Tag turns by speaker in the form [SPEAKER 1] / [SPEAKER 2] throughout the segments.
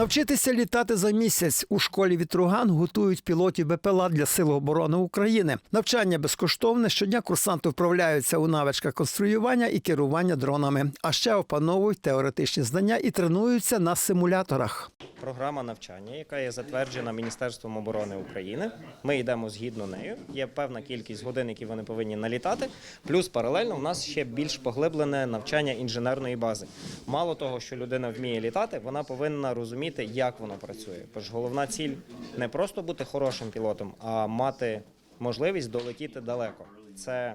[SPEAKER 1] Навчитися літати за місяць у школі Вітруган готують пілотів БПЛА для Сил оборони України. Навчання безкоштовне. Щодня курсанти вправляються у навичках конструювання і керування дронами, а ще опановують теоретичні знання і тренуються на симуляторах.
[SPEAKER 2] Програма навчання, яка є затверджена Міністерством оборони України. Ми йдемо згідно нею. Є певна кількість годин, які вони повинні налітати. Плюс паралельно у нас ще більш поглиблене навчання інженерної бази. Мало того, що людина вміє літати, вона повинна розуміти, як воно працює. Бо ж головна ціль не просто бути хорошим пілотом, а мати можливість долетіти далеко. Це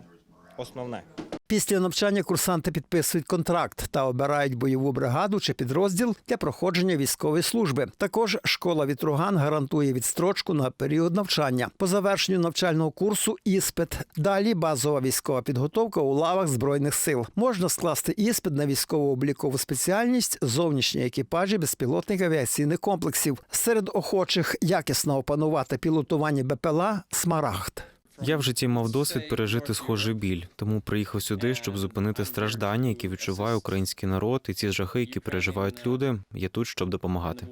[SPEAKER 2] основне.
[SPEAKER 1] Після навчання курсанти підписують контракт та обирають бойову бригаду чи підрозділ для проходження військової служби. Також школа Вітруган гарантує відстрочку на період навчання. По завершенню навчального курсу іспит. Далі базова військова підготовка у лавах збройних сил. Можна скласти іспит на військово-облікову спеціальність зовнішні екіпажі безпілотних авіаційних комплексів. Серед охочих якісно опанувати пілотування БПЛА Смарагд.
[SPEAKER 3] Я в житті мав досвід пережити схожий біль, тому приїхав сюди, щоб зупинити страждання, які відчуває український народ, і ці жахи, які переживають люди. Я тут, щоб допомагати.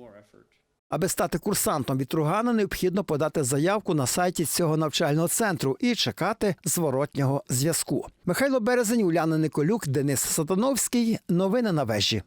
[SPEAKER 1] Аби стати курсантом Вітругана, необхідно подати заявку на сайті цього навчального центру і чекати зворотнього зв'язку. Михайло Березень, Уляна Николюк, Денис Сатановський. Новини на вежі.